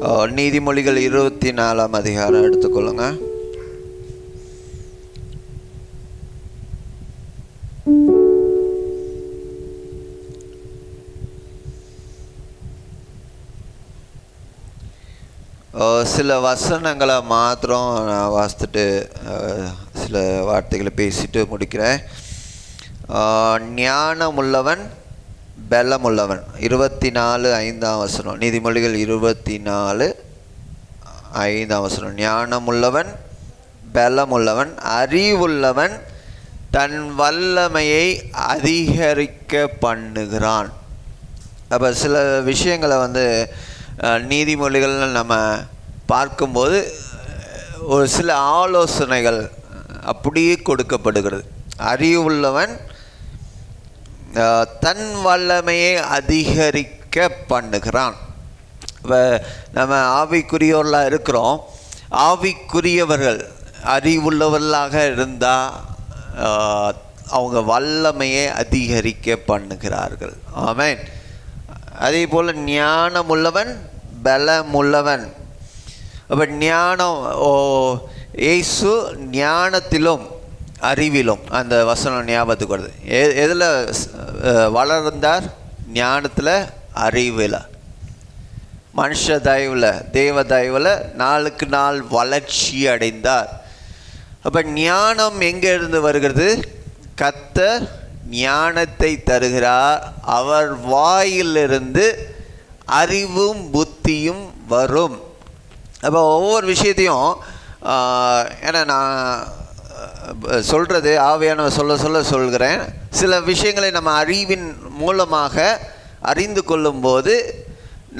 நீதிமொழிகள் இருபத்தி நாலாம் அதிகாரம் எடுத்துக்கொள்ளுங்க. சில வசனங்களை மாத்திரம் நான் வாசித்துட்டு சில வார்த்தைகளை பேசிட்டு முடிக்கிறேன். ஞானம் ஞானமுள்ளவன் பெலமுள்ளவன் இருபத்தி நாலு ஐந்தாம் வசனம். நீதிமொழிகள் இருபத்தி நாலு ஐந்தாம் வசனம். ஞானமுள்ளவன் பலமுள்ளவன் அறிவுள்ளவன் தன் வல்லமையை அதிகரிக்க பண்ணுகிறான். அப்போ சில விஷயங்களை வந்து நீதிமொழிகள் நம்ம பார்க்கும்போது ஒரு சில ஆலோசனைகள் அப்படியே கொடுக்கப்படுகிறது. அறிவுள்ளவன் தன் வல்லமையை அதிகரிக்க பண்ணுகிறான். இப்போ நம்ம ஆவிக்குரியோர்லாம் இருக்கிறோம். ஆவிக்குரியவர்கள் அறிவுள்ளவர்களாக இருந்தால் அவங்க வல்லமையை அதிகரிக்க பண்ணுகிறார்கள். ஆமேன். அதே போல் ஞானமுள்ளவன் பலமுள்ளவன். அப்போ ஞானம் ஓ இயேசு ஞானத்திலும் அறிவிலும் அந்த வசனம் ஞாபகத்துக்கு வருது. எ எதில் வளர்ந்தார்? ஞானத்தில் அறிவில். மனுஷ தயவில் தெய்வ தயவில் நாளுக்கு நாள் வளர்ச்சி அடைந்தார். அப்போ ஞானம் எங்கே இருந்து வருகிறது? கத்தர் ஞானத்தை தருகிறார். அவர் வாயிலிருந்து அறிவும் புத்தியும் வரும். அப்போ ஒவ்வொரு விஷயத்தையும் ஏன்னா நான் சொல்கிறது ஆவியானவர் சொல்ல சொல்ல சொல்கிறேன். சில விஷயங்களை நம்ம அறிவின் மூலமாக அறிந்து கொள்ளும்போது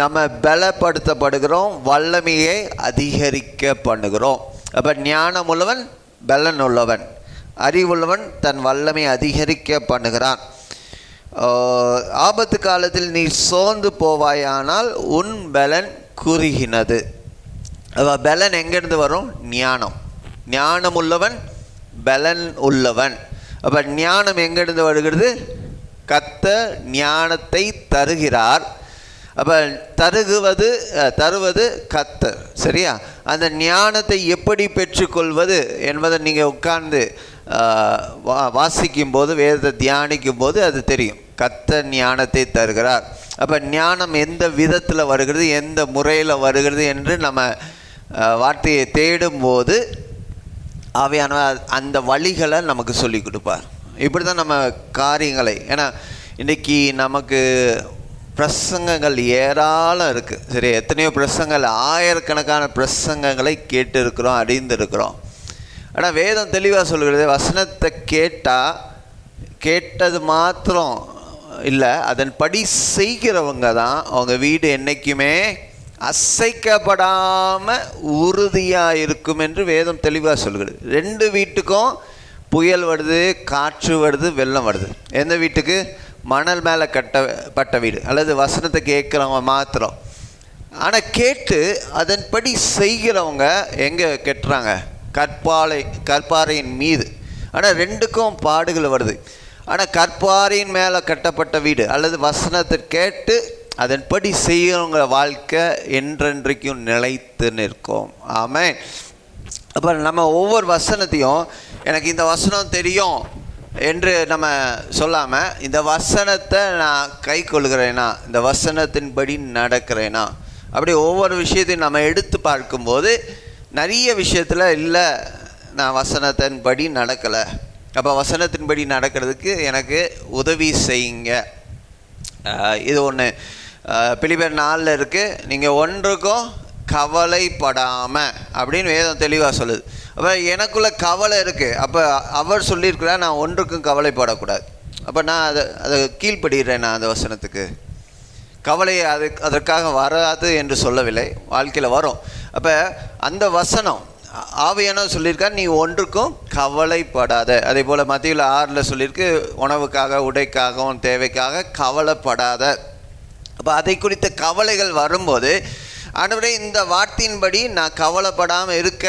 நம்ம பலப்படுத்தப்படுகிறோம் வல்லமையை அதிகரிக்க பண்ணுகிறோம். அப்போ ஞானம் உள்ளவன் பலன் உள்ளவன். அறிவுள்ளவன் தன் வல்லமை அதிகரிக்க பண்ணுகிறான். ஆபத்து காலத்தில் நீ சோர்ந்து போவாயானால் உன் பலன் குறுகினது. அப்ப பலன் எங்கேருந்து வரும்? ஞானம். ஞானம் உள்ளவன் பலன் உள்ளவன். அப்போ ஞானம் எங்கேருந்து வருகிறது? கத்த ஞானத்தை தருகிறார். அப்போ தருகுவது தருவது கத்தர் சரியா? அந்த ஞானத்தை எப்படி பெற்றுக்கொள்வது என்பதை நீங்கள் உட்கார்ந்து வா வாசிக்கும் போது வேதத்தை தியானிக்கும் போது அது தெரியும். கத்த ஞானத்தை தருகிறார். அப்போ ஞானம் எந்த விதத்தில் வருகிறது எந்த முறையில் வருகிறது என்று நம்ம வார்த்தையை தேடும்போது ஆவியானவர் அந்த வழிகளை நமக்கு சொல்லி கொடுப்பார். இப்படி தான் நம்ம காரியங்களை. ஏன்னா இன்றைக்கி நமக்கு பிரசங்கங்கள் ஏராளம் இருக்குது சரி எத்தனையோ பிரசங்கங்கள் ஆயிரக்கணக்கான பிரசங்கங்களை கேட்டு இருக்கிறோம் அறிந்திருக்கிறோம். ஆனால் வேதம் தெளிவாக சொல்கிறது வசனத்தை கேட்டால் கேட்டது மாத்திரம் இல்லை அதன்படி செய்கிறவங்க தான் அவங்க வீடு என்றைக்குமே அசைக்கப்படாமல் உறுதியாக இருக்கும் என்று வேதம் தெளிவாக சொல்கிறது ரெண்டு வீட்டுக்கும் புயல் வருது காற்று வருது வெள்ளம் வருது. எந்த வீட்டுக்கு? மணல் மேலே கட்டப்பட்ட வீடு. அல்லது வசனத்தை கேட்குறவங்க மாத்திரம். ஆனால் கேட்டு அதன்படி செய்கிறவங்க எங்கே கெட்டுறாங்க? கற்பாலை கற்பாறையின் மீது. ஆனால் ரெண்டுக்கும் பாடுகள் வருது. ஆனால் கற்பாறையின் மேலே கட்டப்பட்ட வீடு அல்லது வசனத்தை கேட்டு அதன்படி செய்கிறவங்க வாழ்க்கை என்றென்றைக்கும் நிலைத்து நிற்கும். ஆமே அப்போ நம்ம ஒவ்வொரு வசனத்தையும் எனக்கு இந்த வசனம் தெரியும் என்று நம்ம சொல்லாமல் இந்த வசனத்தை நான் கை கொள்கிறேனா இந்த வசனத்தின்படி நடக்கிறேனா அப்படி ஒவ்வொரு விஷயத்தையும் நம்ம எடுத்து பார்க்கும்போது நிறைய விஷயத்தில் இல்லை நான் வசனத்தின்படி நடக்கலை. அப்போ வசனத்தின்படி நடக்கிறதுக்கு எனக்கு உதவி செய்யுங்க. இது ஒன்று பிலிபர் நாளில் இருக்குது நீங்கள் ஒன்றுக்கும் கவலைப்படாமல் அப்படின்னு வேதம் தெளிவாக சொல்லுது. அப்போ எனக்குள்ள கவலை இருக்குது அப்போ அவர் சொல்லியிருக்கிறார் நான் ஒன்றுக்கும் கவலைப்படக்கூடாது. அப்போ நான் அதை அதை கீழ்ப்படுகிறேன் நான் அந்த வசனத்துக்கு. கவலை அது அதற்காக வராது என்று சொல்லவில்லை. வாழ்க்கையில் வரும். அப்போ அந்த வசனம் ஆவியான ஆவியானவர் சொல்லியிருக்கார்? நீ ஒன்றுக்கும் கவலைப்படாத. அதே போல் மத்தியில் ஆறில் சொல்லியிருக்கு உணவுக்காக உடைக்காகவும் தேவைக்காக கவலைப்படாத. அப்போ அதை குறித்த கவலைகள் வரும்போது ஆண்டவரே இந்த வார்த்தையின்படி நான் கவலைப்படாமல் இருக்க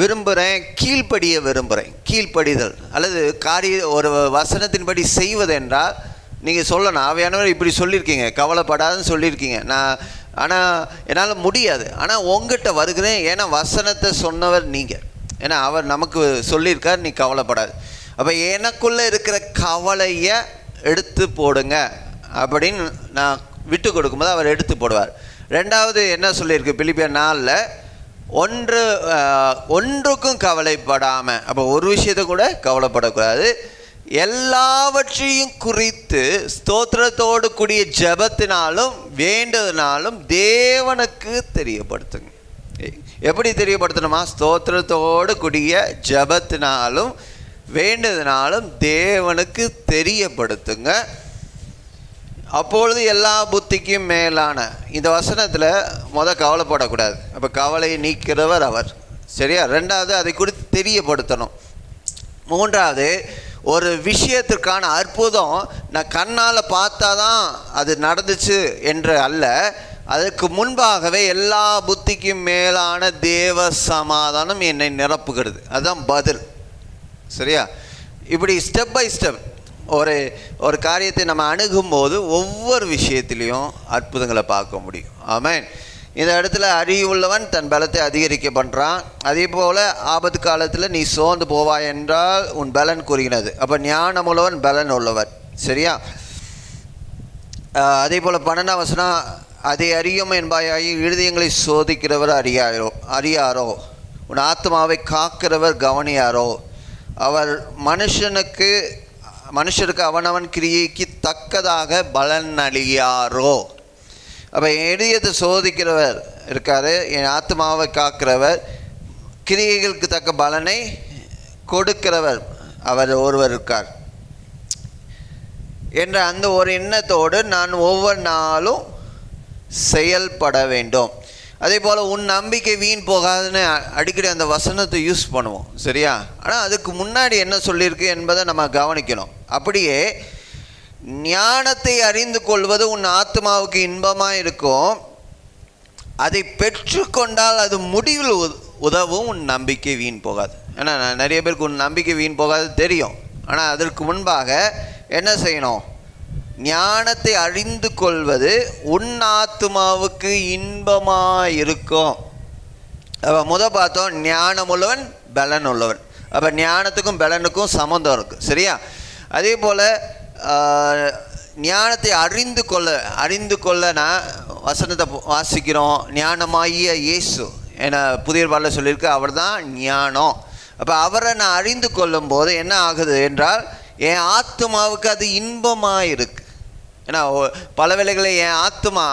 விரும்புகிறேன் கீழ்ப்படிய விரும்புகிறேன் கீழ்ப்படிதல் அல்லது காரிய ஒரு வசனத்தின்படி செய்வதென்றால் நீங்கள் சொல்லணும் ஆவியானவர் இப்படி சொல்லியிருக்கீங்க கவலைப்படாதுன்னு சொல்லியிருக்கீங்க. நான் ஆனால் என்னால் முடியாது. ஆனால் உங்ககிட்ட வருகிறேன் ஏன்னா வசனத்தை சொன்னவர் நீங்கள் ஏன்னா அவர் நமக்கு சொல்லியிருக்கார் நீ கவலைப்படாது. அப்போ எனக்குள்ளே இருக்கிற கவலையை எடுத்து போடுங்க அப்படின்னு நான் விட்டு கொடுக்கும்போது அவர் எடுத்து போடுவார். ரெண்டாவது என்ன சொல்லியிருக்கு பிலிப்பியர் நாளில் ஒன்று ஒன்றுக்கும் கவலைப்படாமல் அப்போ ஒரு விஷயத்தை கூட கவலைப்படக்கூடாது. எல்லாவற்றையும் குறித்து ஸ்தோத்திரத்தோடு கூடிய ஜெபத்தினாலும் வேண்டதினாலும் தேவனுக்கு தெரியப்படுத்துங்க. எப்படி தெரியப்படுத்தணுமா? ஸ்தோத்திரத்தோடு கூடிய ஜெபத்தினாலும் வேண்டதினாலும் தேவனுக்கு தெரியப்படுத்துங்க. அப்பொழுது எல்லா புத்திக்கும் மேலான இந்த வசனத்தில் மொதல் கவலைப்படக்கூடாது. அப்போ கவலையை நீக்கிறவர் அவர். சரியா? ரெண்டாவது அதை குறித்து தெரியப்படுத்தணும். மூன்றாவது ஒரு விஷயத்திற்கான அற்புதம் நான் கண்ணால் பார்த்தா தான் அது நடந்துச்சு என்று அல்ல. அதற்கு முன்பாகவே எல்லா புத்திக்கும் மேலான தேவ சமாதானம் என்னை நிரப்புகிறது. அதுதான் பதில். சரியா? இப்படி ஸ்டெப் பை ஸ்டெப் ஒரு ஒரு காரியத்தை நம்ம அணுகும்போது ஒவ்வொரு விஷயத்திலையும் அற்புதங்களை பார்க்க முடியும். ஆமேன். இந்த இடத்துல அறிவுள்ளவன் தன் பலத்தை அதிகரிக்க பண்ணுறான் அதே போல் ஆபத்து காலத்தில் நீ சோர்ந்து போவாய் என்றால் உன் பலன் கூறுகிறது. அப்போ ஞானமுள்ளவன் பலன் உள்ளவர். சரியா? அதே போல் பன்னெண்டாம் வசனம் அதை அறியும் என்பாயாகி இருதயங்களை சோதிக்கிறவர் அறியாரோ அறியாரோ? உன் ஆத்மாவை காக்கிறவர் கவனியாரோ? அவர் மனுஷனுக்கு மனுஷருக்கு அவனவன் கிரியைக்கு தக்கதாக பலன் அழியாரோ அப்போ எளியது சோதிக்கிறவர் இருக்கார் என் ஆத்மாவை காக்கிறவர் கிரியைகளுக்கு தக்க பலனை கொடுக்கிறவர் அவர் ஒருவர் இருக்கார். என்ற அந்த ஒரு எண்ணத்தோடு நான் ஒவ்வொரு நாளும் செயல்பட வேண்டும். அதே போல் உன் நம்பிக்கை வீண் போகாதுன்னு அடிக்கடி அந்த வசனத்தை யூஸ் பண்ணுவோம் சரியா? ஆனால் அதுக்கு முன்னாடி என்ன சொல்லியிருக்கு என்பதை நம்ம கவனிக்கணும். அப்படியே ஞானத்தை அறிந்து கொள்வது உன் ஆத்மாவுக்கு இன்பமாக இருக்கும். அதை பெற்றுக்கொண்டால் அது முடிவில் உதவும் உன் நம்பிக்கை வீண் போகாது. ஏன்னா நான் நிறைய பேருக்கு உன் நம்பிக்கை வீண் போகாது தெரியும். ஆனால் அதற்கு முன்பாக என்ன செய்யணும்? ஞானத்தை அறிந்து கொள்வது உன் ஆத்மாவுக்கு இன்பமாக இருக்கும் அப்போ முத பார்த்தோம் ஞானம் உள்ளவன் பலன் உள்ளவன் அப்போ ஞானத்துக்கும் பலனுக்கும் சம்மந்தம் இருக்குது சரியா? அதே போல் ஞானத்தை அறிந்து கொள்ள அறிந்து கொள்ளனா வசனத்தை வாசிக்கிறோம் ஞானமாகிய இயேசு. என புதிய பாடல சொல்லியிருக்கு அவர் தான் ஞானம். அப்போ அவரை நான் அறிந்து கொள்ளும் போது என்ன ஆகுது என்றால் என் ஆத்மாவுக்கு அது இன்பமாக இருக்கு ஏன்னா பல வேளைகளில் என் ஆத்மா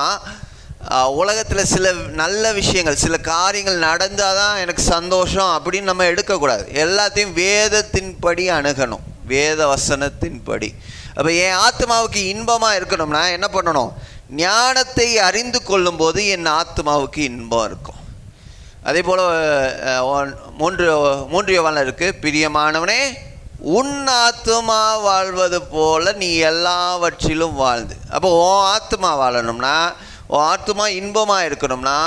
உலகத்தில் சில நல்ல விஷயங்கள் சில காரியங்கள் நடந்தால் தான் எனக்கு சந்தோஷம் அப்படின்னு நம்ம எடுக்கக்கூடாது. எல்லாத்தையும் வேதத்தின்படி அணுகணும். வேத வசனத்தின்படி அப்போ என் ஆத்மாவுக்கு இன்பமாக இருக்கணும்னா என்ன பண்ணணும்? ஞானத்தை அறிந்து கொள்ளும்போது என் ஆத்மாவுக்கு இன்பம் இருக்கும். அதே போல் மூன்று மூன்று யோவான இருக்குது பிரியமானவனே உன் ஆத்மா வாழ்வது போல நீ எல்லாவற்றிலும் வாழ்ந்து. அப்போ உன் ஆத்மா வாழணும்னா உன் ஆத்மா இன்பமாக இருக்கணும்னா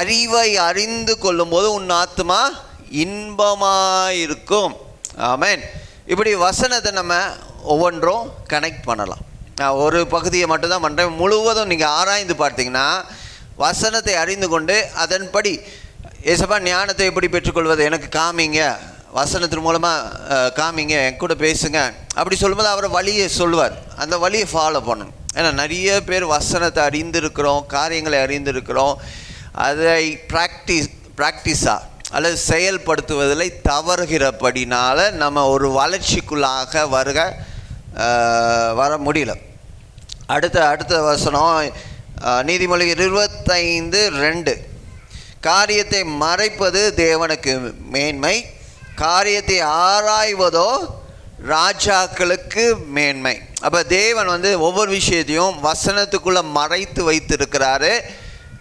அறிவை அறிந்து கொள்ளும்போது உன் ஆத்மா இன்பமாக இருக்கும் ஆமேன். இப்படி வசனத்தை நம்ம ஒவ்வொன்றும் கனெக்ட் பண்ணலாம். நான் ஒரு பகுதியை மட்டும்தான் பண்ணுறேன் முழுவதும் நீங்கள் ஆராய்ந்து பார்த்தீங்கன்னா வசனத்தை அறிந்து கொண்டு அதன்படி ஏசப்பா ஞானத்தை எப்படி பெற்றுக்கொள்வது? எனக்கு காமிங்க. வசனத்தின் மூலமாக காமிங்க என் கூட பேசுங்க. அப்படி சொல்லும்போது அவர் வழியை சொல்லுவார் அந்த வழியை ஃபாலோ பண்ணணும். ஏன்னா நிறைய பேர் வசனத்தை அறிந்திருக்கிறோம் காரியங்களை அறிந்திருக்கிறோம். அதை ப்ராக்டிஸ் ப்ராக்டிஸாக அல்லது செயல்படுத்துவதில் தவறுகிறபடினால நம்ம ஒரு வளர்ச்சிக்குள்ளாக வருக வர முடியல. அடுத்த அடுத்த வசனம் நீதிமொழி இருபத்தைந்து ரெண்டு. காரியத்தை மறைப்பது தேவனுக்கு மேன்மை காரியத்தை ஆராய்வதோ ராஜாக்களுக்கு மேன்மை. அப்போ தேவன் வந்து ஒவ்வொரு விஷயத்தையும் வசனத்துக்குள்ளே மறைத்து வைத்திருக்கிறாரு.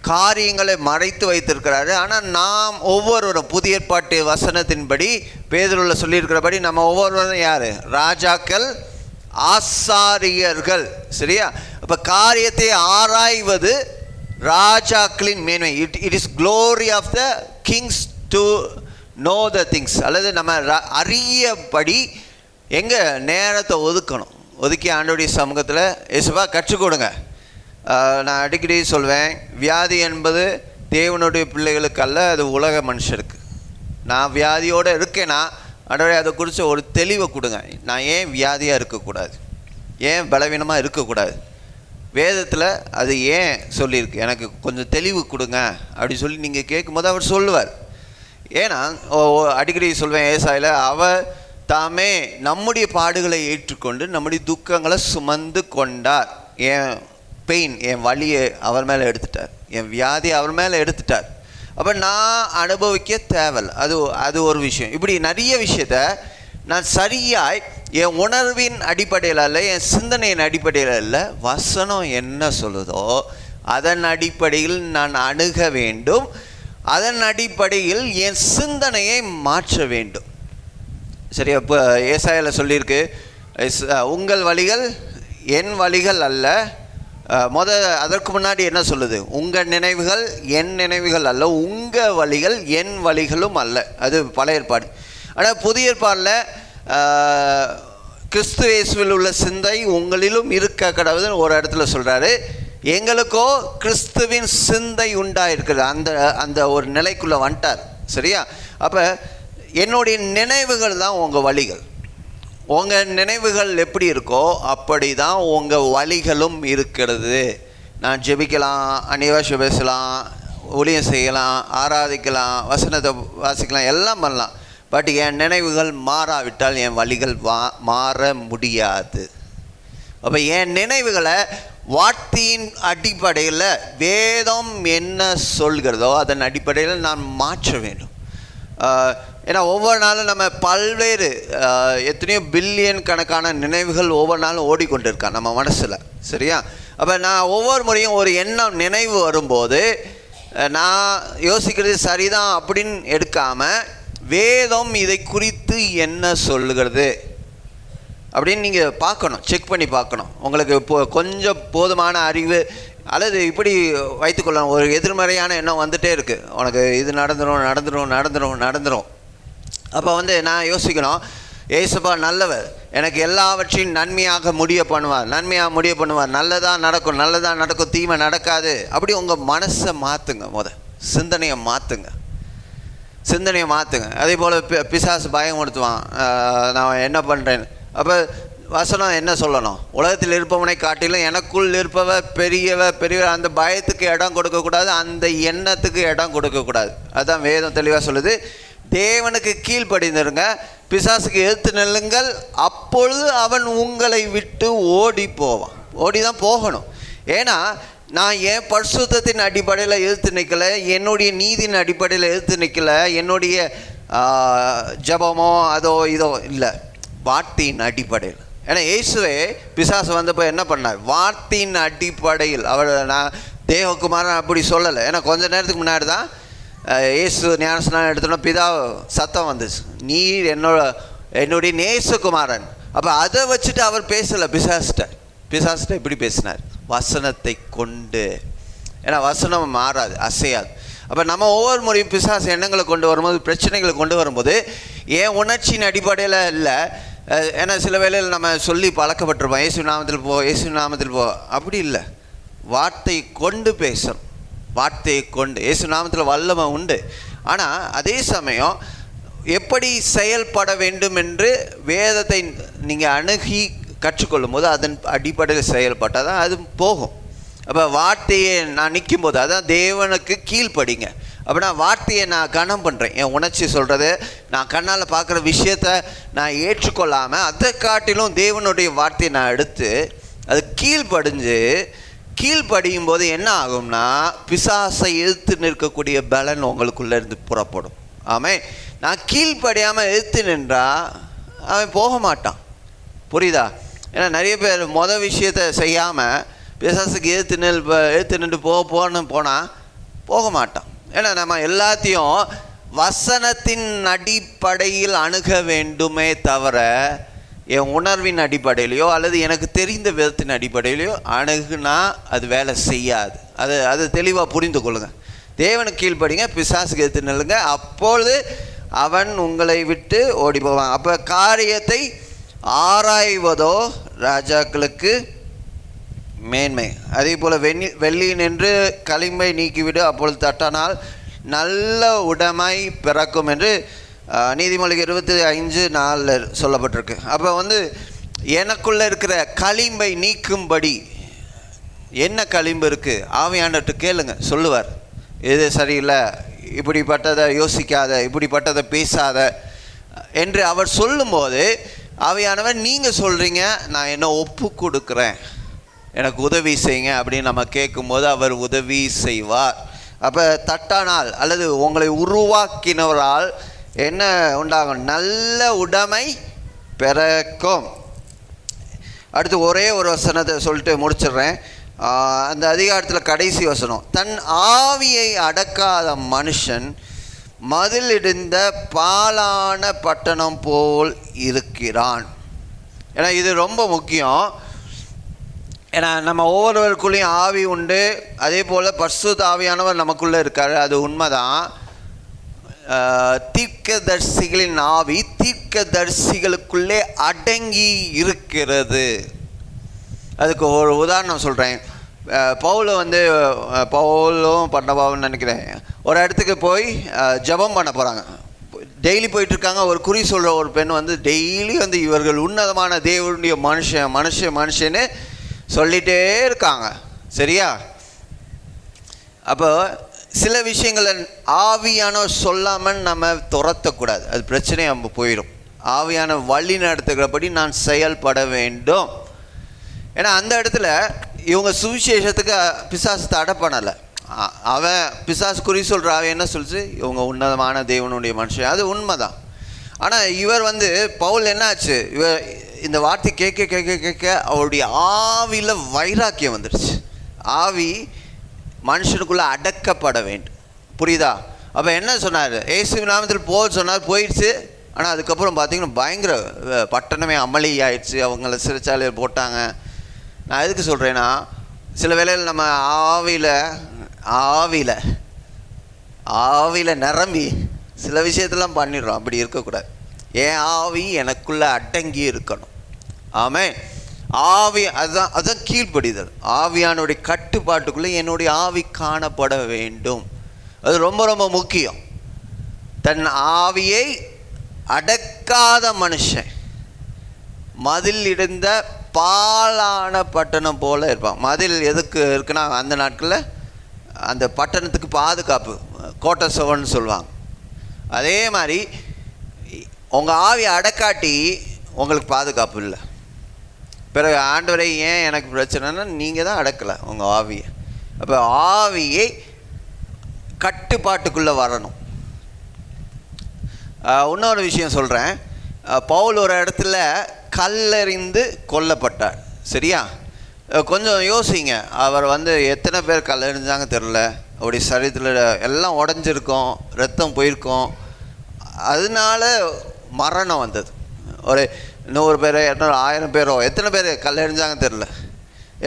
காரியங்களை மறைத்து வைத்திருக்கிறாரு. ஆனால் நாம் ஒவ்வொருவரும் புதிய ஏற்பாட்டு வசனத்தின்படி பேதுருள்ள சொல்லியிருக்கிறபடி நம்ம ஒவ்வொருவரும் யார்? ராஜாக்கள் ஆசாரியர்கள். சரியா? அப்போ காரியத்தை ஆராய்வது ராஜாக்களின் மேன்மை. It it is glory of the kings to know the things அல்லது நம்ம ர- அறியபடி எங்கே நேரத்தை ஒதுக்கணும். ஒதுக்கி ஆண்டோடைய சமூகத்தில் இயேசுவா கற்றுக் கொடுங்க. நான் அடிக்கடி சொல்வேன் வியாதி என்பது தேவனுடைய பிள்ளைகளுக்கு அல்ல அது உலக மனுஷருக்கு. நான் வியாதியோடு இருக்கேன்னா ஆண்டோடைய அதை குறித்து ஒரு தெளிவை கொடுங்க. நான் ஏன் வியாதியாக இருக்கக்கூடாது? ஏன் பலவீனமாக இருக்கக்கூடாது? வேதத்தில் அது ஏன் சொல்லியிருக்கு? எனக்கு கொஞ்சம் தெளிவு கொடுங்க. அப்படி சொல்லி நீங்கள் கேட்கும்போது அவர் சொல்லுவார். ஏன்னா ஓ- ஓ- அடிக்கடி சொல்வேன் ஏசாயில் அவர் தாமே நம்முடைய பாடுகளை ஏற்றுக்கொண்டு நம்முடைய துக்கங்களை சுமந்து கொண்டார். என் பெயின் என் வழியை அவர் மேலே எடுத்துட்டார். என் வியாதி அவர் மேலே எடுத்துட்டார். அப்போ நான் அனுபவிக்க தேவையில்ல அது அது ஒரு விஷயம். இப்படி நிறைய விஷயத்த நான் சரியாய் என் உணர்வின் அடிப்படையில் அல்ல என் சிந்தனையின் அடிப்படையில் அல்ல வசனம் என்ன சொல்லுதோ அதன் அடிப்படையில் நான் அணுக வேண்டும். அதன் அடிப்படையில் என் சிந்தனையை மாற்ற வேண்டும். சரியா? இப்போ ஏசாயில் சொல்லியிருக்கு உங்கள் வழிகள் என் வழிகள் அல்ல. மொத முத அதற்கு முன்னாடி என்ன சொல்லுது? உங்கள் நினைவுகள் என் நினைவுகள் அல்ல உங்கள் வழிகள் என் வழிகளும் அல்ல. அது பழைய ஏற்பாடு. ஆனால் புதிய ஏற்பாடில் கிறிஸ்து இயேசுவில் உள்ள சிந்தை உங்களிலும் இருக்க கடவுதுன்னு ஒரு இடத்துல சொல்கிறாரு எங்களுக்கோ கிறிஸ்துவின் சிந்தை உண்டாயிருக்கிறது. அந்த அந்த ஒரு நிலைக்குள்ளே வந்துட்டார். சரியா? அப்போ என்னுடைய நினைவுகள் தான் உங்கள் வழிகள். உங்கள் நினைவுகள் எப்படி இருக்கோ அப்படி தான் உங்கள் வழிகளும் இருக்கிறது. நான் ஜெபிக்கலாம் அந்நியவாஷ பேசலாம் ஊழியம் செய்யலாம் ஆராதிக்கலாம் வசனத்தை வாசிக்கலாம் எல்லாம் பண்ணலாம். பட் என் நினைவுகள் மாறாவிட்டால் என் வழிகள் வா மாற முடியாது. அப்போ என் நினைவுகளை வார்த்தையின் அடிப்படையில் வேதம் என்ன சொல்கிறதோ அதன் அடிப்படையில் நான் மாற்ற வேண்டும். ஏன்னா ஒவ்வொரு நாளும் நம்ம பல்வேறு எத்தனையோ பில்லியன் கணக்கான நினைவுகள் ஒவ்வொரு நாளும் ஓடிக்கொண்டிருக்கா நம்ம மனசில் சரியா? அப்போ நான் ஒவ்வொரு முறையும் ஒரு எண்ணம் நினைவு வரும்போது நான் யோசிக்கிறது சரிதான் அப்படின்னு எடுக்காமல் வேதம் இதை குறித்து என்ன சொல்லுகிறது? அப்படின்னு நீங்கள் பார்க்கணும் செக் பண்ணி பார்க்கணும். உங்களுக்கு இப்போ கொஞ்சம் போதுமான அறிவு அல்லது இப்படி வைத்துக்கொள்ளணும் ஒரு எதிர்மறையான எண்ணம் வந்துகிட்டே இருக்குது உனக்கு இது நடந்துடும் நடந்துடும் நடந்துடும் நடந்துடும் அப்போ வந்து நான் யோசிக்கணும் ஏசப்பா நல்லவர். எனக்கு எல்லாவற்றையும் நன்மையாக முடிய பண்ணுவார். நன்மையாக முடிய பண்ணுவார். நல்லதாக நடக்கும் நல்லதாக நடக்கும் தீமை நடக்காது. அப்படி உங்கள் மனசை மாற்றுங்க முத சிந்தனையை மாற்றுங்க சிந்தனையை மாற்றுங்க அதே போல் பி- பிசாசு பயமுறுத்துவான். நான் என்ன பண்ணுறேன் அப்போ வசனம் என்ன சொல்லணும்? உலகத்தில் இருப்பவனை காட்டிலும் எனக்குள் இருப்பவ பெரியவ பெரியவ அந்த பயத்துக்கு இடம் கொடுக்கக்கூடாது அந்த எண்ணத்துக்கு இடம் கொடுக்கக்கூடாது அதுதான் வேதம் தெளிவாக சொல்லுது. தேவனுக்கு கீழ்ப்படிந்துருங்க. பிசாசுக்கு எதிர்த்து நில்லுங்கள். அப்பொழுது அவன் உங்களை விட்டு ஓடி போவான். ஓடி தான் போகணும். ஏன்னா நான் என் பரிசுத்தத்தின் அடிப்படையில் எதிர்த்து நிற்கல என்னுடைய நீதியின் அடிப்படையில் எதிர்த்து நிற்கலை என்னுடைய ஜபமோ ஜெபமோ அதோ இதோ இல்லை. வார்த்தையின் அடிப்படையில். ஏன்னா இயேசுவே பிசாசு வந்தப்போ என்ன பண்ணார்? வார்த்தையின் அடிப்படையில். அவர் நான் தேவகுமாரன் அப்படி சொல்லலை. ஏன்னா கொஞ்ச நேரத்துக்கு முன்னாடி தான் இயேசு ஞானஸ்நானம் எடுத்தோன்னா பிதா சத்தம் வந்துச்சு. நீர் என்னோட என்னுடைய நேசுகுமாரன். அப்போ அதை வச்சுட்டு அவர் பேசலை பிசாசிட்ட பிசாசிட்ட இப்படி பேசினார். வசனத்தை கொண்டு. ஏன்னா வசனம் மாறாது அசையாது. அப்போ நம்ம ஒவ்வொரு முறையும் பிசாசு எண்ணங்களை கொண்டு வரும்போது பிரச்சனைகளை கொண்டு வரும்போது ஏன் உணர்ச்சியின் அடிப்படையில் இல்லை? ஏன்னா சில வேளையில் நம்ம சொல்லி பழக்கப்பட்டிருப்போம் இயேசு நாமத்தில் போ இயேசு நாமத்தில் போ. அப்படி இல்லை. வார்த்தை கொண்டு பேசணும் வார்த்தையை கொண்டு. இயேசு நாமத்தில் வல்லமை உண்டு. ஆனால் அதே சமயம் எப்படி செயல்பட வேண்டும் என்று வேதத்தை நீங்கள் அணுகி கற்றுக்கொள்ளும் போது அதன் அடிப்படையில் செயல்பட்டால் தான் அது போகும். அப்போ வார்த்தையை நான் நிற்கும் போது அதான் தேவனுக்கு கீழ்ப்படிங்க. அப்படின்னா வார்த்தையை நான் கனம் பண்ணுறேன் என் உணர்ச்சி சொல்கிறது நான் கண்ணால் பார்க்குற விஷயத்த நான் ஏற்றுக்கொள்ளாமல் அதை காட்டிலும் தேவனுடைய வார்த்தையை நான் எடுத்து அது கீழ்ப்படிஞ்சு கீழ்ப்படியும் போது என்ன ஆகும்னா பிசாசை எதிர்த்து நிற்கக்கூடிய பலன் உங்களுக்குள்ளே இருந்து புறப்படும். ஆமே நான் கீழ்ப்படியாமல் எதிர்த்து நின்றா அவன் போக மாட்டான். புரியுதா? ஏன்னா நிறைய பேர் மொதல் விஷயத்த செய்யாமல் பிசாசுக்கு எதிர்த்து நில் எதிர்த்து நின்று போக போகணும்னு போனால் போக மாட்டான். ஏன்னா நம்ம எல்லாத்தையும் வசனத்தின் அடிப்படையில் அணுக வேண்டுமே தவிர என் உணர்வின் அடிப்படையிலையோ அல்லது எனக்கு தெரிந்த விதத்தின் அடிப்படையிலையோ அணுகுனா அது வேலை செய்யாது. அது அது தெளிவாக புரிந்து கொள்ளுங்கள் தேவனுக்கு கீழ்ப்படிங்க பிசாசுக்கு எடுத்து நில்லுங்க. அப்பொழுது அவன் உங்களை விட்டு ஓடி போவான் அப்போ காரியத்தை ஆராய்வதோ ராஜாக்களுக்கு மேன்மை. அதே போல் வெண்ணி வெள்ளி நின்று களிம்பை நீக்கிவிடு அப்பொழுது தட்டானால் நல்ல உடைமை பிறக்கும் என்று அஹ், நீதிமொழிக்கு இருபத்தி ஐந்து நாலில் சொல்லப்பட்டிருக்கு. அப்போ வந்து எனக்குள்ளே இருக்கிற களிம்பை நீக்கும்படி என்ன களிம்பு இருக்குது ஆவியாண்டட்டு கேளுங்க சொல்லுவார். இது சரியில்லை இப்படிப்பட்டதை யோசிக்காத இப்படிப்பட்டதை பேசாத என்று அவர் சொல்லும்போது ஆவியானவர் நீங்கள் சொல்கிறீங்க நான் என்ன ஒப்பு கொடுக்குறேன்? எனக்கு உதவி செய்யுங்க அப்படின்னு நம்ம கேட்கும்போது அவர் உதவி செய்வார். அப்போ தட்டானால் அல்லது உங்களை உருவாக்கினவரால் என்ன உண்டாகும்? நல்ல உடைமை பிறக்கும். அடுத்து ஒரே ஒரு வசனத்தை சொல்லிட்டு முடிச்சிடுறேன். அந்த அதிகாரத்தில் கடைசி வசனம். தன் ஆவியை அடக்காத மனுஷன் மதிலிடுந்த பாலான பட்டணம் போல் இருக்கிறான். ஏன்னா இது ரொம்ப முக்கியம். ஏன்னா நம்ம ஒவ்வொருவருக்குள்ளேயும் ஆவி உண்டு. அதே போல் பர்சுத் ஆவியானவர் நமக்குள்ளே இருக்கார். அது உண்மைதான். ஆஹ் தீர்க்கதரிசிகளின் ஆவி தீர்க்கதரிசிகளுக்குள்ளே அடங்கி இருக்கிறது. அதுக்கு ஒரு உதாரணம் சொல்கிறேன் பவுல வந்து பவுலும் பண்டபாவும் நினைக்கிறேன். ஒரு இடத்துக்கு போய் ஜபம் ஜெபம் பண்ண போகிறாங்க டெய்லி போயிட்டுருக்காங்க. ஒரு குறி சொல்கிற ஒரு பெண் வந்து டெய்லி வந்து இவர்கள் உன்னதமான தேவனுடைய மனுஷன் மனுஷன் மனுஷன்னு சொல்லிகிட்டே இருக்காங்க. சரியா? அப்போ சில விஷயங்களை ஆவியான சொல்லாமல் நம்ம துரத்தக்கூடாது. அது பிரச்சனையாக நம்ம போயிடும் ஆவியான வழி நடத்துகிறபடி நான் செயல்பட வேண்டும். ஏன்னா அந்த இடத்துல இவங்க சுவிசேஷத்துக்கு பிசாசு தடை பண்ணலை. அவன் பிசாசு குறி சொல்கிற அவன் என்ன சொல்லிச்சு? இவங்க உன்னதமான தேவனுடைய மனுஷன். அது உண்மைதான். ஆனால் இவர் வந்து பவுல் என்னாச்சு? இவர் இந்த வார்த்தை கேட்க கேட்க கேட்க அவருடைய ஆவியில் வைராக்கியம் வந்துடுச்சு ஆவி மனுஷனுக்குள்ளே அடக்கப்பட வேண்டும். புரியுதா? அப்போ என்ன சொன்னார்? ஏசு நாமத்தில் போக சொன்னார் போயிடுச்சு. ஆனால் அதுக்கப்புறம் பார்த்திங்கன்னா பயங்கர பட்டணமே அமளி ஆயிடுச்சு அவங்கள சிறைச்சாலையில் போட்டாங்க. நான் எதுக்கு சொல்கிறேன்னா சில வேளையில் நம்ம ஆவியில் ஆவியில் ஆவியில் நிரம்பி சில விஷயத்தெல்லாம் பண்ணிடுறோம். அப்படி இருக்கக்கூடாது. என் ஆவி எனக்குள்ளே அடங்கி இருக்கணும். ஆமே ஆவி அதுதான் அதுதான் கீழ்ப்படிதல். ஆவியானுடைய கட்டுப்பாட்டுக்குள்ளே என்னுடைய ஆவி காணப்பட வேண்டும். அது ரொம்ப ரொம்ப முக்கியம். தன் ஆவியை அடக்காத மனுஷன் மதில் இருந்த பாலான பட்டணம் போல் இருப்பான். மதில் எதுக்கு இருக்குன்னா அந்த நாட்களில் அந்த பட்டணத்துக்கு பாதுகாப்பு கோட்டை சுவன்னு சொல்லுவாங்க. அதே மாதிரி உங்கள் ஆவி அடக்காட்டி உங்களுக்கு பாதுகாப்பு இல்லை. பிறகு ஆண்டவரை ஏன் எனக்கு பிரச்சனைனா நீங்கள் தான் அடக்கலை உங்கள் ஆவியை. அப்போ ஆவியை கட்டுப்பாட்டுக்குள்ளே வரணும். இன்னொரு விஷயம் சொல்கிறேன் பவுல் ஒரு இடத்துல கல்லெறிந்து கொல்லப்பட்டார். சரியா? கொஞ்சம் யோசிங்க. அவர் வந்து எத்தனை பேர் கல்லறிஞ்சாங்க தெரில அப்படி சரீரத்தில் எல்லாம் உடஞ்சிருக்கும் ரத்தம் போயிருக்கும். அதனால மரணம் வந்தது. ஒரு நூறு பேர் இரநூறு ஆயிரம் பேரோ எத்தனை பேர் கல்லெறிஞ்சாங்க தெரில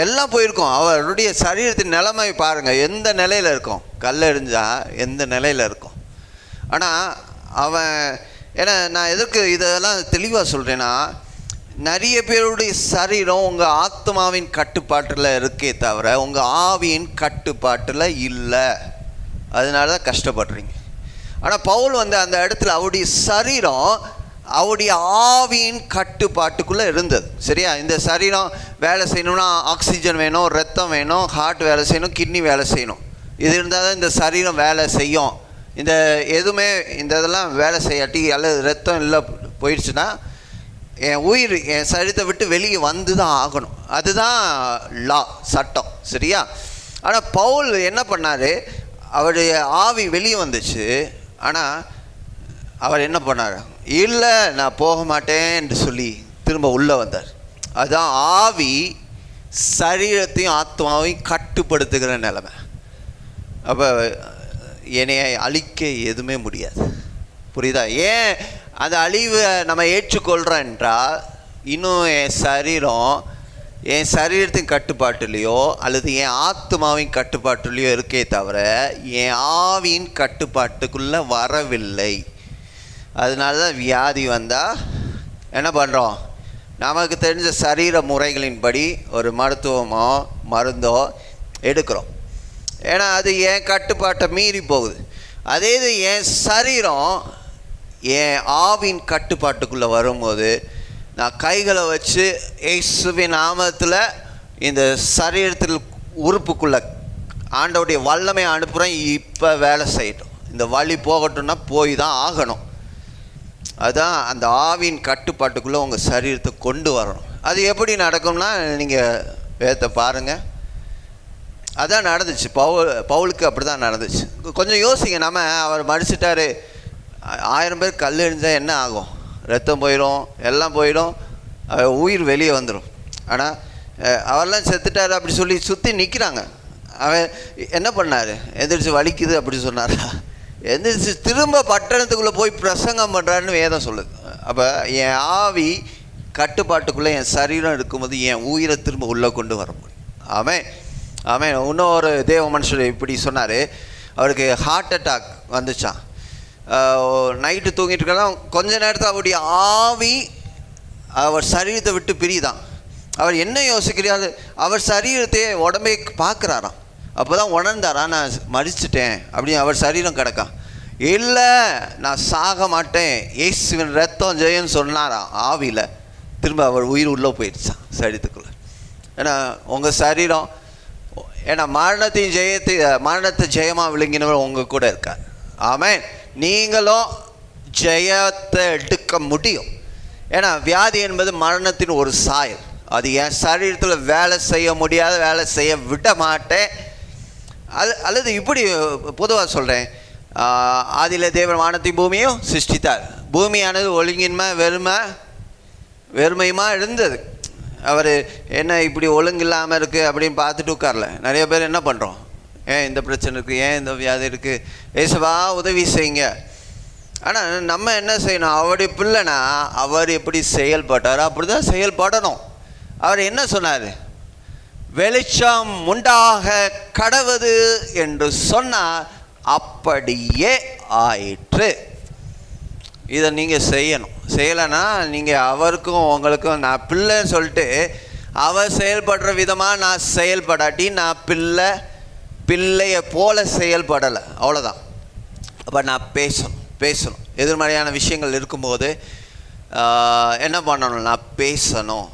எல்லாம் போயிருக்கோம். அவருடைய சரீரத்தின் நிலைமை பாருங்கள் எந்த நிலையில் இருக்கும்? கல்லெறிஞ்சால் எந்த நிலையில் இருக்கும்? ஆனால் அவன் ஏன்னா நான் எதற்கு இதெல்லாம் தெளிவாக சொல்கிறேன்னா நிறைய பேருடைய சரீரம் உங்கள் ஆத்மாவின் கட்டுப்பாட்டில் இருக்கே தவிர உங்கள் ஆவியின் கட்டுப்பாட்டில் இல்லை. அதனால தான் கஷ்டப்படுறீங்க. ஆனால் பவுல் வந்து அந்த இடத்துல அவருடைய சரீரம் அவருடைய ஆவியின் கட்டுப்பாட்டுக்குள்ளே இருந்தது. சரியா? இந்த சரீரம் வேலை செய்யணும்னா ஆக்சிஜன் வேணும் ரத்தம் வேணும் ஹார்ட் வேலை செய்யணும் கிட்னி வேலை செய்யணும். இது இருந்தால் தான் இந்த சரீரம் வேலை செய்யும். இந்த எதுவுமே இந்த இதெல்லாம் வேலை செய்யாட்டி அல்லது ரத்தம் இல்லை போயிடுச்சுன்னா என் உயிர் என் சரீரத்தை விட்டு வெளியே வந்து தான் ஆகணும். அதுதான் லா சட்டம். சரியா? ஆனால் பவுல் என்ன பண்ணார்? அவருடைய ஆவி வெளியே வந்துச்சு. ஆனால் அவர் என்ன பண்ணார்? இல்லை நான் போக மாட்டேன் என்று சொல்லி திரும்ப உள்ளே வந்தார். அதுதான் ஆவி சரீரத்தையும் ஆத்மாவையும் கட்டுப்படுத்துகிற நிலைமை. அப்போ என்னையை அழிக்க எதுவுமே முடியாது. புரியுதா? ஏன் அந்த அழிவை நம்ம ஏற்றுக்கொள்கிறோம் என்றால் இன்னும் என் சரீரம் என் சரீரத்தின் கட்டுப்பாட்டுலேயோ அல்லது என் ஆத்மாவின் கட்டுப்பாட்டுலேயோ இருக்கே தவிர என் ஆவியின் கட்டுப்பாட்டுக்குள்ளே வரவில்லை. அதனால தான் வியாதி வந்தால் என்ன பண்ணுறோம் நமக்கு தெரிஞ்ச சரீர முறைகளின்படி ஒரு மருத்துவமோ மருந்தோ எடுக்கிறோம். ஏன்னா அது என் கட்டுப்பாட்டை மீறி போகுது. அதே இது என் சரீரம் என் ஆவின் கட்டுப்பாட்டுக்குள்ளே வரும்போது நான் கைகளை வச்சு இயேசுவின் நாமத்தில் இந்த சரீரத்தில் உறுப்புக்குள்ளே ஆண்டவுடைய வல்லமை அனுப்புகிறேன் இப்போ வேலை செய்யட்டும். இந்த வழி போகட்டும்னா போய் தான் ஆகணும். அதுதான் அந்த ஆவின் கட்டுப்பாட்டுக்குள்ளே உங்கள் சரீரத்தை கொண்டு வரணும். அது எப்படி நடக்கும்னா நீங்கள் வேத்தை பாருங்கள் அதான் நடந்துச்சு. பவுல் பவுலுக்கு அப்படி தான் நடந்துச்சு. கொஞ்சம் யோசிங்க. நம்ம அவர் மடிச்சிட்டாரு. ஆயிரம் பேர் கல் எறிஞ்சால் என்ன ஆகும்? ரத்தம் போயிடும் எல்லாம் போயிடும். அவர் உயிர் வெளியே வந்துடும் ஆனால் அவர்லாம் செத்துட்டாரு அப்படி சொல்லி சுற்றி நிற்கிறாங்க அவன் என்ன பண்ணார்? எந்திரிச்சு வலிக்குது அப்படி சொன்னாரா? எந்திரிச்சு திரும்ப பட்டணத்துக்குள்ளே போய் பிரசங்கம் பண்ணுறாருன்னு வேதம் சொல்லுது. அப்போ என் ஆவி கட்டுப்பாட்டுக்குள்ளே என் சரீரம் இருக்கும்போது என் உயிரை திரும்ப உள்ளே கொண்டு வர முடியும். அவன் அவன் இன்னொரு தேவ மனுஷர் இப்படி சொன்னார். அவருக்கு ஹார்ட் அட்டாக் வந்துச்சான் நைட்டு தூங்கிட்டு இருக்கலாம். கொஞ்ச நேரத்தில் அவருடைய ஆவி அவர் சரீரத்தை விட்டு பிரியுதான் அவர் என்ன யோசிக்கிறாரு? அவர் சரீரத்தையே உடம்பே பார்க்குறாராம். அப்போ தான் உணர்ந்தாரா நான் மறிச்சிட்டேன் அப்படின்னு அவர் சரீரம் கிடக்கான். இல்லை நான் சாக மாட்டேன். இயேசுவின் ரத்தம் ஜெயன்னு சொன்னாராம் ஆவியில். திரும்ப அவர் உயிர் உள்ளே போயிடுச்சான் சரீரத்துக்குள்ளே. ஏன்னா உங்கள் சரீரம் ஏன்னா மரணத்தையும் ஜெயத்தை மரணத்தை ஜெயமாக விளங்கினவர் உங்கள் கூட இருக்கார். ஆமென். நீங்களும் ஜெயத்தை எடுக்க முடியும். ஏன்னா வியாதி என்பது மரணத்தின் ஒரு சாயல். அது என் சரீரத்தில் வேலை செய்ய முடியாத வேலை செய்ய விட மாட்டேன். அது அல்லது இப்படி பொதுவாக சொல்கிறேன் ஆதியில் தேவன் வானத்தையும் பூமியும் சிருஷ்டித்தார். பூமியானது ஒழுங்கின்மை வெறுமை வெறுமையுமா இருந்தது. அவர் என்ன இப்படி ஒழுங்கு இல்லாமல் இருக்குது அப்படின்னு பார்த்துட்டு உட்காரல. நிறைய பேர் என்ன பண்ணுறோம் ஏன் இந்த பிரச்சனை இருக்குது ஏன் இந்த வியாதி இருக்குது ஏசவா உதவி செய்யுங்க. ஆனால் நம்ம என்ன செய்யணும்? அவருடைய பிள்ளைனா அவர் எப்படி செயல்பட்டாரோ அப்படி தான் செயல்படணும். அவர் என்ன சொன்னார்? வெளிச்சம் உண்டாக கடவுது என்று சொன்னார். அப்படியே ஆயிற்று. இதை நீங்கள் செய்யணும். செய்யலைன்னா நீங்கள் அவருக்கும் உங்களுக்கும் நான் பிள்ளைன்னு சொல்லிட்டு அவர் செயல்படுற விதமாக நான் செயல்படாட்டி நான் பிள்ளை பிள்ளையை போல செயல்படலை. அவ்வளோதான் அப்போ நான் பேசணும் பேசணும். எதிர்மறையான விஷயங்கள் இருக்கும்போது என்ன பண்ணணும்? நான் பேசணும்.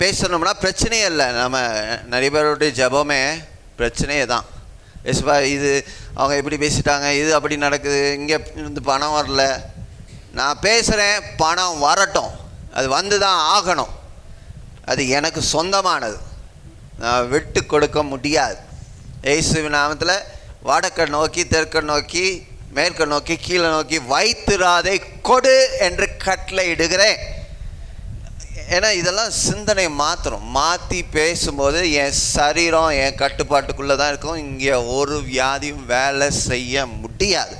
பேசணும்னா பிரச்சனையே இல்லை. நம்ம நிறைய பேருடைய ஜெபமே பிரச்சனையே தான். எஸ்பா இது அவங்க எப்படி பேசிட்டாங்க இது அப்படி நடக்குது இங்கே இருந்து பணம் வரல. நான் பேசுகிறேன் பணம் வரட்டும். அது வந்து தான் ஆகணும். அது எனக்கு சொந்தமானது. நான் விட்டு கொடுக்க முடியாது. ஏசு நாமத்தில் வடக்க நோக்கி தெற்க நோக்கி மேற்க நோக்கி கீழே நோக்கி வைத்திராதை கொடு என்று கட்டளை இடுகிறேன். ஏன்னா இதெல்லாம் சிந்தனை மாத்திரம். மாற்றி பேசும்போது என் சரீரம் என் கட்டுப்பாட்டுக்குள்ளே தான் இருக்கும். இங்கே ஒரு வியாதியும் வேலை செய்ய முடியாது.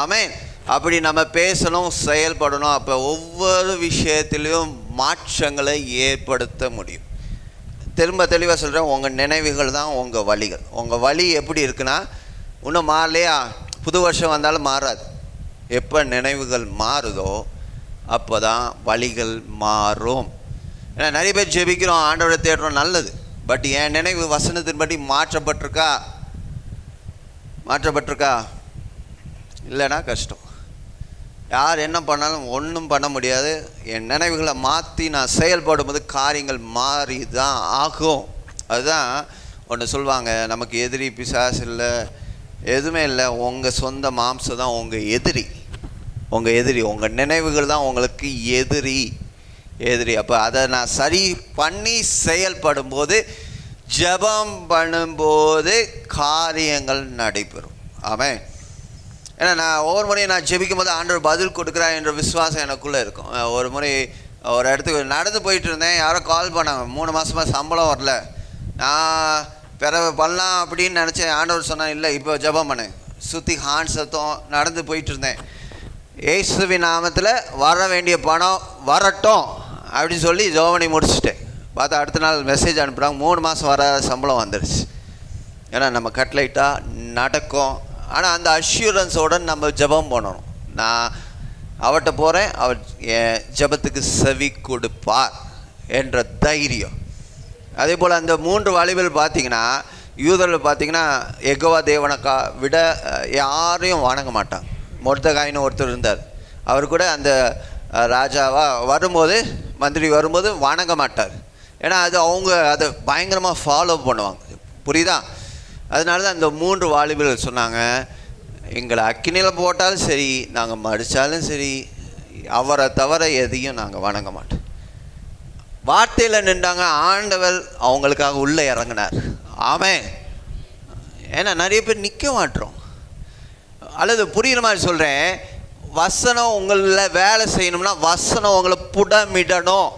ஆமேன். அப்படி நம்ம பேசணும் செயல்படணும் அப்போ ஒவ்வொரு விஷயத்திலையும் மாற்றங்களை ஏற்படுத்த முடியும். திரும்ப தெளிவாக சொல்கிறேன் உங்கள் நினைவுகள் தான் உங்கள் வழிகள். உங்கள் வழி எப்படி இருக்குன்னா இன்னும் மாறலையா? புது வருஷம் வந்தாலும் மாறாது. எப்போ நினைவுகள் மாறுதோ அப்போ தான் வழிகள் மாறும். ஏன்னா நிறைய பேர் ஜெபிக்கிறோம் ஆண்டவரை தேடுறோம் நல்லது. பட் என் நினைவு வசனத்தின்படி மாற்றப்பட்டிருக்கா? மாற்றப்பட்டிருக்கா? இல்லைன்னா கஷ்டம். யார் என்ன பண்ணாலும் ஒன்றும் பண்ண முடியாது. என் நினைவுகளை மாற்றி நான் செயல்படும்போது காரியங்கள் மாறி தான் ஆகும். அதுதான் ஒன்று சொல்லுவாங்க நமக்கு எதிரி பிசாசு இல்லை எதுவுமே இல்லை. உங்கள் சொந்த மாம்சம் தான் உங்கள் எதிரி. உங்கள் எதிரி உங்கள் நினைவுகள் தான் உங்களுக்கு எதிரி. எதிரி. அப்போ அதை நான் சரி பண்ணி செயல்படும்போது ஜெபம் பண்ணும்போது காரியங்கள் நடைபெறும். ஆமென். ஏன்னா நான் ஒவ்வொரு முறையும் நான் ஜெபிக்கும் போது ஆண்டவர் பதில் கொடுக்குறா என்ற விசுவாசம் எனக்குள்ளே இருக்கும். ஒரு முறை ஒரு இடத்துக்கு நடந்து போயிட்டு இருந்தேன். யாரோ கால் பண்ணாங்க. மூணு மாதமாக சம்பளம் வரல. நான் பிற பண்ணலாம் அப்படின்னு நினச்சேன். ஆண்டவர் சொன்னா இல்லை இப்போ ஜெபம் பண்ணு. சுற்றி ஹான் சத்தம். நடந்து போயிட்டு இருந்தேன். ஏசுவி நாமத்தில் வர வேண்டிய பணம் வரட்டும். அப்படின்னு சொல்லி ஜெபம் முடிச்சுட்டேன். பார்த்தா அடுத்த நாள் மெசேஜ் அனுப்புகிறாங்க மூணு மாதம் வர சம்பளம் வந்துடுச்சு ஏன்னா நம்ம கட்லைட்டாக நடக்கும். ஆனால் அந்த அஷ்யூரன்ஸோடு நம்ம ஜெபம் பண்ணணும். நான் அவர்கிட்ட போகிறேன் அவர் என் ஜெபத்துக்கு செவி கொடுப்பார் என்ற தைரியம். அதே போல் அந்த மூன்று வாலிபர்கள் பார்த்தீங்கன்னா யூதர்கள் பார்த்தீங்கன்னா எகவா தேவனக்கா விட யாரையும் வணங்க மாட்டாங்க. மொர்தகாயின்னு ஒருத்தர் இருந்தார். அவர் கூட அந்த ராஜாவாக வரும்போது மந்திரி வரும்போது வணங்க மாட்டார். ஏன்னா அது அவங்க அதை பயங்கரமாக ஃபாலோ பண்ணுவாங்க. புரியுதா? அதனால தான் இந்த மூன்று வாலிபர்கள் சொன்னாங்க எங்களை அக்கினியில் போட்டாலும் சரி நாங்கள் மடித்தாலும் சரி அவரை தவிர எதையும் நாங்கள் வணங்க மாட்டோம். வார்த்தையில் நின்றாங்க ஆண்டவர் அவங்களுக்காக உள்ளே இறங்கினார். ஆமே ஏன்னா நிறைய பேர் நிற்க மாட்டோம். அல்லது புரியுற மாதிரி சொல்கிறேன் வசனம் உங்களில் வேலை செய்யணும்னா வசனம் உங்களை புடமிடணும்.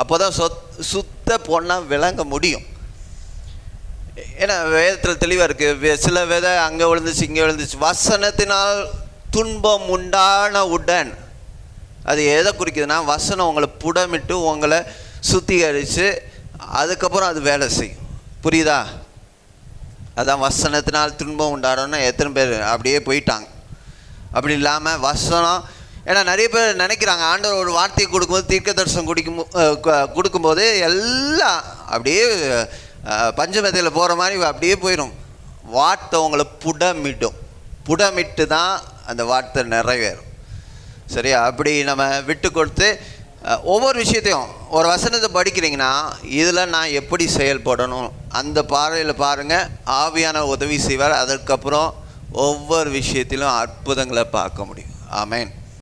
அப்போ தான் சொத் சுத்த பொண்ணாக விளங்க முடியும். ஏன்னா வேதத்தில் தெளிவாக இருக்குது சில விதை அங்கே விழுந்துச்சு இங்கே விழுந்துச்சு. வசனத்தினால் துன்பம் உண்டான உடன். அது எதை குறிக்குதுன்னா வசனம் உங்களை புடமிட்டு உங்களை சுத்திகரித்து அதுக்கப்புறம் அது வேலை செய்யும். புரியுதா? அதான் வசனத்தினால் துன்பம் உண்டாடணும்னா எத்தனை பேர் அப்படியே போயிட்டாங்க. அப்படி இல்லாமல் வசனம். ஏன்னா நிறைய பேர் நினைக்கிறாங்க ஆண்டவர் ஒரு வார்த்தையை கொடுக்கும்போது தீர்க்க தரிசனம் குடிக்கும் கொடுக்கும்போது எல்லாம் அப்படியே பஞ்சமதியில் பஞ்சமத்தையில் போகிற மாதிரி அப்படியே போயிடும் வார்த்தை உங்களை புடமிடும் புடமிட்டு தான் அந்த வார்த்தை நிறைவேறும். சரியா? அப்படி நம்ம விட்டு கொடுத்து ஒவ்வொரு விஷயத்தையும் ஒரு வசனத்தை படிக்கிறீங்கன்னா இதில் நான் எப்படி செயல்படணும்? அந்த பார்வையில் பாருங்கள் ஆவியான உதவி செய்வார். அதற்கப்புறம் ஒவ்வொரு விஷயத்திலும் அற்புதங்களை பார்க்க முடியும். ஆமேன்.